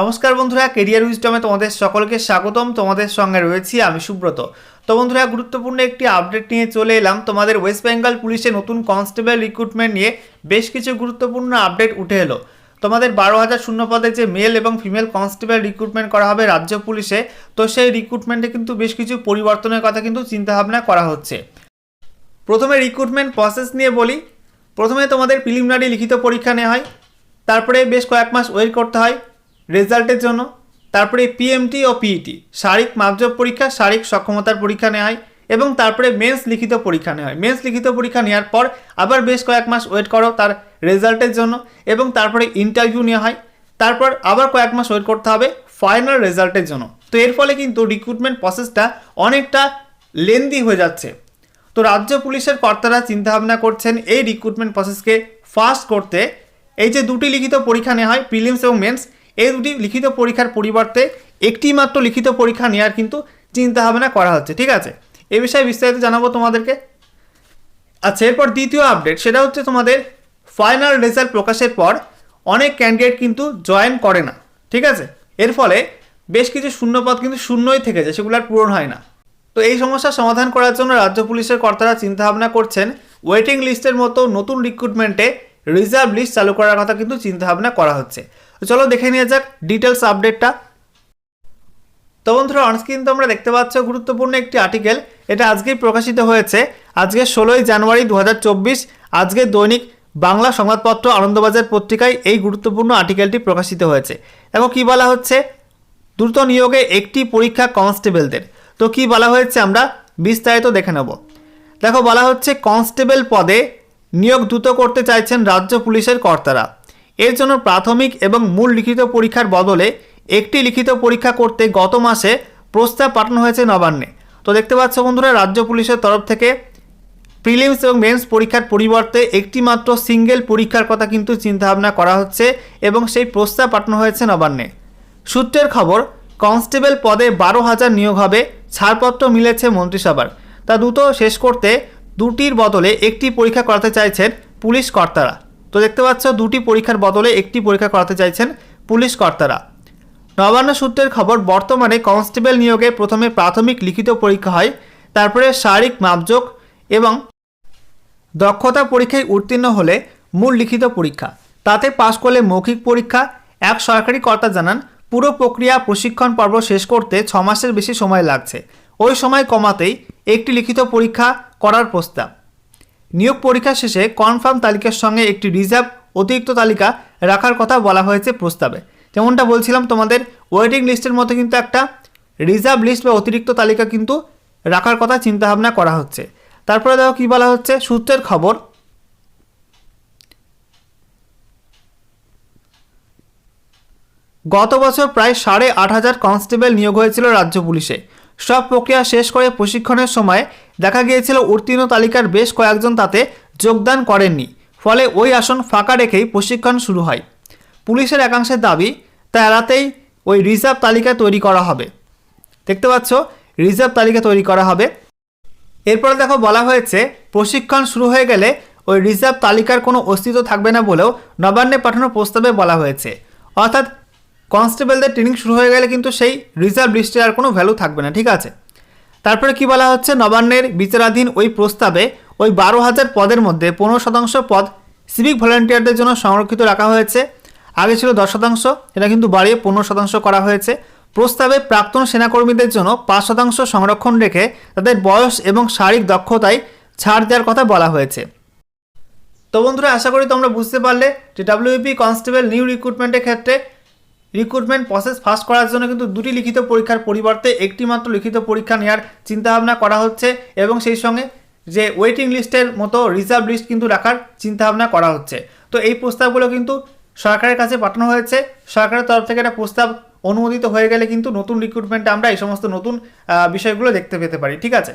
নমস্কার বন্ধুরা কেরিয়ার উইজডমে তোমাদের সকলকে স্বাগতম। তোমাদের সঙ্গে রয়েছি আমি সুব্রত। তো বন্ধুরা, গুরুত্বপূর্ণ একটি আপডেট নিয়ে চলে এলাম। তোমাদের ওয়েস্ট বেঙ্গল পুলিশে নতুন কনস্টেবল রিক্রুটমেন্ট নিয়ে বেশ কিছু গুরুত্বপূর্ণ আপডেট উঠে এলো। তোমাদের বারো হাজার শূন্য পদে যে মেল এবং ফিমেল কনস্টেবল রিক্রুটমেন্ট করা হবে রাজ্য পুলিশে, তো সেই রিক্রুটমেন্টে কিন্তু বেশ কিছু পরিবর্তনের কথা কিন্তু চিন্তাভাবনা করা হচ্ছে। প্রথমে রিক্রুটমেন্ট প্রসেস নিয়ে বলি। প্রথমে তোমাদের প্রিলিমিনারি লিখিত পরীক্ষা নেওয়া হয়। তারপরে বেশ কয়েক মাস ওয়েট করতে হয়। রেজাল্টের জন্য। তারপরে পিএমটি ও পিইটি শারীরিক মাপজব পরীক্ষা, শারীরিক সক্ষমতার পরীক্ষা নেওয়া হয় এবং তারপরে মেন্স লিখিত পরীক্ষা নেওয়া হয় মেন্স লিখিত পরীক্ষা নেওয়ার পর আবার বেশ কয়েক মাস ওয়েট করো তার রেজাল্টের জন্য এবং তারপরে ইন্টারভিউ নেওয়া হয়। তারপর আবার কয়েক মাস ওয়েট করতে হবে ফাইনাল রেজাল্টের জন্য। তো এর ফলে কিন্তু রিক্রুটমেন্ট প্রসেসটা অনেকটা লেন্দি হয়ে যাচ্ছে। তো রাজ্য পুলিশের কর্তারা চিন্তাভাবনা করছেন এই রিক্রুটমেন্ট প্রসেসকে ফাস্ট করতে। এই যে দুটি লিখিত পরীক্ষা নেওয়া হয় প্রিলিমস এবং মেন্স এই দুটি লিখিত পরীক্ষার পরিবর্তে একটি মাত্র লিখিত পরীক্ষা নেওয়ার কিন্তু চিন্তা চিন্তাভাবনা করা হচ্ছে, ঠিক আছে? এ বিষয়ে বিস্তারিত জানাব তোমাদেরকে। আচ্ছা এরপর দ্বিতীয় আপডেট সেটা হচ্ছে তোমাদের ফাইনাল রেজাল্ট প্রকাশের পর অনেক ক্যান্ডিডেট কিন্তু জয়েন করে না, ঠিক আছে? এর ফলে বেশ কিছু শূন্যপদ কিন্তু শূন্যই থেকে যায়, সেগুলো আর পূরণ হয় না। তো এই সমস্যার সমাধান করার জন্য রাজ্য পুলিশের কর্তারা চিন্তাভাবনা করছেন ওয়েটিং লিস্টের মতো নতুন রিক্রুটমেন্টে রিজার্ভ লিস্ট চালু করার কথা কিন্তু চিন্তাভাবনা করা হচ্ছে। চলো দেখে নিয়ে যাক ডিটেলস আপডেটটা তো বন্ধুরা অনস্ক্রিন তোমরা দেখতে পাচ্ছ গুরুত্বপূর্ণ একটি আর্টিকেল এটা আজকেই প্রকাশিত হয়েছে। আজকে ষোলোই জানুয়ারি দু হাজার চব্বিশ, আজকে দৈনিক বাংলা সংবাদপত্র আনন্দবাজার পত্রিকায় এই গুরুত্বপূর্ণ আর্টিকেলটি প্রকাশিত হয়েছে। এবং কি বলা হচ্ছে? দ্রুত নিয়োগে একটি পরীক্ষা কনস্টেবলদের তো কি বলা হয়েছে আমরা বিস্তারিত দেখে নেব। দেখো বলা হচ্ছে কনস্টেবল পদে নিয়োগ দ্রুত করতে চাইছেন রাজ্য পুলিশের কর্তারা। এর জন্য প্রাথমিক এবং মূল লিখিত পরীক্ষার বদলে একটি লিখিত পরীক্ষা করতে গত মাসে প্রস্তাব পাঠানো হয়েছে নবান্নে। তো দেখতে পাচ্ছ বন্ধুরা, রাজ্য পুলিশের তরফ থেকে প্রিলিমস এবং মেন্স পরীক্ষার পরিবর্তে একটি মাত্র সিঙ্গেল পরীক্ষার কথা কিন্তু চিন্তাভাবনা করা হচ্ছে এবং সেই প্রস্তাব পাঠানো হয়েছে নবান্নে। সূত্রের খবর, কনস্টেবল পদে বারো হাজার নিয়োগ হবে, ছাড়পত্র মিলেছে মন্ত্রিসভার। তা দ্রুত শেষ করতে দুটির বদলে একটি পরীক্ষা করাতে চাইছেন পুলিশ কর্তারা। তো দেখতে পাচ্ছ, দুটি পরীক্ষার বদলে একটি পরীক্ষা করাতে চাইছেন পুলিশ কর্তারা। নবান্ন সূত্রের খবর, বর্তমানে কনস্টেবল নিয়োগে প্রথমে প্রাথমিক লিখিত পরীক্ষা হয়, তারপরে শারীরিক মাপযোগ এবং দক্ষতা পরীক্ষায় উত্তীর্ণ হলে মূল লিখিত পরীক্ষা। তাতে পাশ করলে মৌখিক পরীক্ষা। এক সরকারি কর্তা জানান, পুরো প্রক্রিয়া প্রশিক্ষণ পর্ব শেষ করতে ছ মাসের বেশি সময় লাগছে। ওই সময় কমাতেই একটি লিখিত পরীক্ষা করার প্রস্তাব। নিয়োগ পরীক্ষা শেষে কনফার্ম তালিকার সঙ্গে একটি রিজার্ভ অতিরিক্ত তালিকা রাখার কথা বলা হয়েছে প্রস্তাবে। যেমনটা বলছিলাম, তোমাদের ওয়েটিং লিস্টের মতো কিন্তু একটা রিজার্ভ লিস্ট বা অতিরিক্ত তালিকা কিন্তু রাখার কথা চিন্তাভাবনা করা হচ্ছে। তারপরে দেখো কী বলা হচ্ছে? সূত্রের খবর, গত বছর প্রায় সাড়ে আট হাজার কনস্টেবল নিয়োগ হয়েছিল রাজ্য পুলিশে। সব প্রক্রিয়া শেষ করে প্রশিক্ষণের সময় দেখা গিয়েছিল উত্তীর্ণ তালিকার বেশ কয়েকজন তাতে যোগদান করেননি। ফলে ওই আসন ফাঁকা রেখেই প্রশিক্ষণ শুরু হয়। পুলিশের একাংশের দাবি, তা এড়াতেই ওই রিজার্ভ তালিকা তৈরি করা হবে। দেখতে পাচ্ছ, রিজার্ভ তালিকা তৈরি করা হবে। এরপরে দেখো বলা হয়েছে, প্রশিক্ষণ শুরু হয়ে গেলে ওই রিজার্ভ তালিকার কোনো অস্তিত্ব থাকবে না বলেও নবান্নে পাঠানো প্রস্তাবে বলা হয়েছে। অর্থাৎ কনস্টেবলদের ট্রেনিং শুরু হয়ে গেলে কিন্তু সেই রিজার্ভ লিস্টে আর কোনো ভ্যালু থাকবে না, ঠিক আছে? তারপরে কি বলা হচ্ছে? নবান্নের বিচারাধীন ওই প্রস্তাবে ওই বারো হাজার পদের মধ্যে পনেরো শতাংশ পদ সিভিক ভলেন্টিয়ারদের জন্য সংরক্ষিত রাখা হয়েছে। আগে ছিল দশ শতাংশ, এটা কিন্তু বাড়িয়ে পনেরো শতাংশ করা হয়েছে। প্রস্তাবে প্রাক্তন সেনাকর্মীদের জন্য পাঁচ শতাংশ সংরক্ষণ রেখে তাদের বয়স এবং শারীরিক দক্ষতায় ছাড় দেওয়ার কথা বলা হয়েছে। তো বন্ধুরা, আশা করি তোমরা বুঝতে পারলে যে ডাব্লিউপি কনস্টেবল নিউ রিক্রুটমেন্টের ক্ষেত্রে রিক্রুটমেন্ট প্রসেস ফাস্ট করার জন্য কিন্তু দুটি লিখিত পরীক্ষার পরিবর্তে একটি মাত্র লিখিত পরীক্ষা নেওয়ার চিন্তাভাবনা করা হচ্ছে এবং সেই সঙ্গে যে ওয়েটিং লিস্টের মতো রিজার্ভ লিস্ট কিন্তু রাখার চিন্তাভাবনা করা হচ্ছে। তো এই প্রস্তাবগুলো কিন্তু সরকারের কাছে পাঠানো হয়েছে। সরকারের তরফ থেকে একটা প্রস্তাব অনুমোদিত হয়ে গেলে কিন্তু নতুন রিক্রুটমেন্টে আমরা এই সমস্ত নতুন বিষয়গুলো দেখতে পেতে পারি। ঠিক আছে?